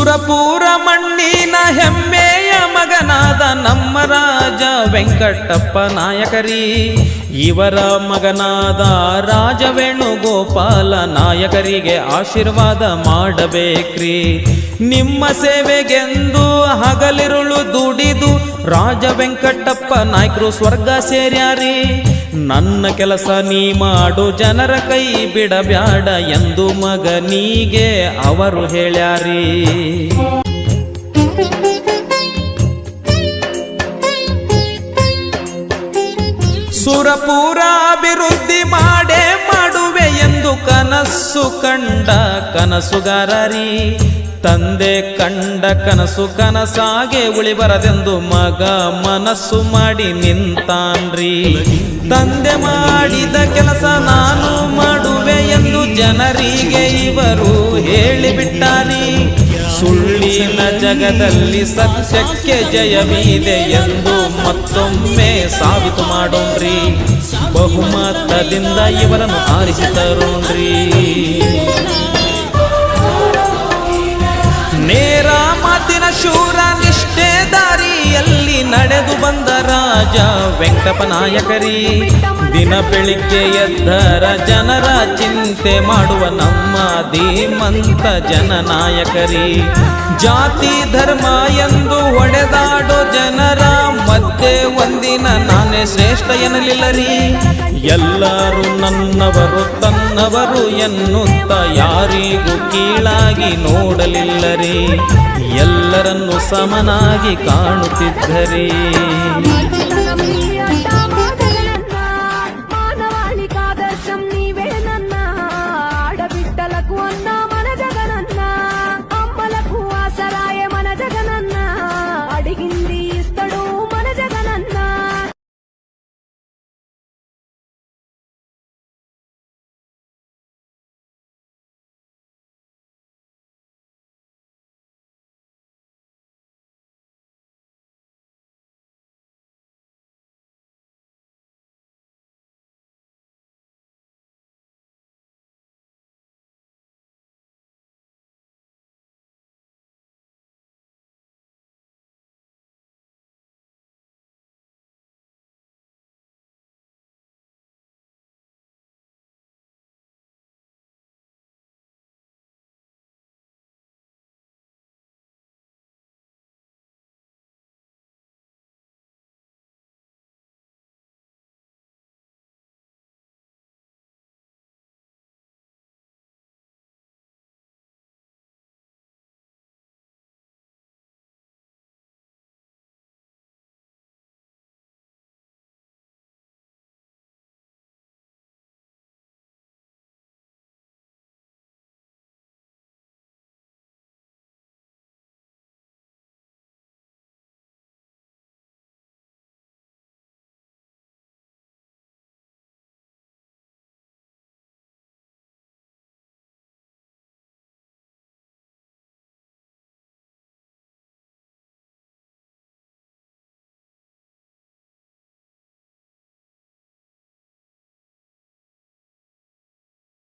ಸುರಪುರ ಮಣ್ಣಿನ ಹೆಮ್ಮೆಯ ಮಗನಾದ ನಮ್ಮ ರಾಜ ವೆಂಕಟಪ್ಪ ನಾಯಕರಿ. ಇವರ ಮಗನಾದ ರಾಜ ವೇಣುಗೋಪಾಲ ನಾಯಕರಿಗೆ ಆಶೀರ್ವಾದ ಮಾಡಬೇಕ್ರಿ. ನಿಮ್ಮ ಸೇವೆಗೆಂದು ಹಗಲಿರುಳು ದುಡಿದು ರಾಜ ವೆಂಕಟಪ್ಪ ನಾಯಕರು ಸ್ವರ್ಗ ಸೇರ್ಯಾರಿ. ನನ್ನ ಕೆಲಸ ನೀ ಮಾಡು, ಜನರ ಕೈ ಬಿಡಬ್ಯಾಡ ಎಂದು ಮಗನಿಗೆ ಅವರು ಹೇಳ್ಯಾರಿ. ಸುರಪುರ ಅಭಿವೃದ್ಧಿ ಮಾಡೇ ಮಾಡುವೆ ಎಂದು ಕನಸು ಕಂಡ ಕನಸುಗಾರರಿ. ತಂದೆ ಕಂಡ ಕನಸು ಕನಸಾಗೆ ಉಳಿಬರದೆಂದು ಮಗ ಮನಸ್ಸು ಮಾಡಿ ನಿಂತಾನ್ರಿ. ತಂದೆ ಮಾಡಿದ ಕೆಲಸ ನಾನು ಮಾಡುವೆ ಎಂದು ಜನರಿಗೆ ಇವರು ಹೇಳಿಬಿಟ್ಟಾರಿ ಸುಳ್ಳಿನ ಜಗದಲ್ಲಿ ಸತ್ಯಕ್ಕೆ ಜಯವಿದೆ ಎಂದು ಮತ್ತೊಮ್ಮೆ ಸಾಬೀತು ಮಾಡೋಣ್ರಿ. ಬಹುಮತದಿಂದ ಇವರನ್ನು ಆರಿಸಿ ತರೋಣ್ರಿ. ರಾಜ ವೆಂಕಟಪ್ಪ ನಾಯಕರಿ ದಿನ ಬೆಳಿಗ್ಗೆ ಎದ್ದರ ಜನರ ಚಿಂತೆ ಮಾಡುವ ನಮ್ಮ ಧೀಮಂತ ಜನನಾಯಕರಿ. ಜಾತಿ, ಧರ್ಮ ಎಂದು ಹೊಡೆದಾಡೋ ಜನರ ಮತ್ತೆ ಒಂದಿನ ನಾನೇ ಶ್ರೇಷ್ಠ ಎನ್ನಲಿಲ್ಲರಿ. ಎಲ್ಲರೂ ನನ್ನವರು ತನ್ನವರು ಎನ್ನುತ್ತ ಯಾರಿಗೂ ಕೀಳಾಗಿ ನೋಡಲಿಲ್ಲರಿ. ಎಲ್ಲರನ್ನು ಸಮನಾಗಿ ಕಾಣುತ್ತಿದ್ದರಿ.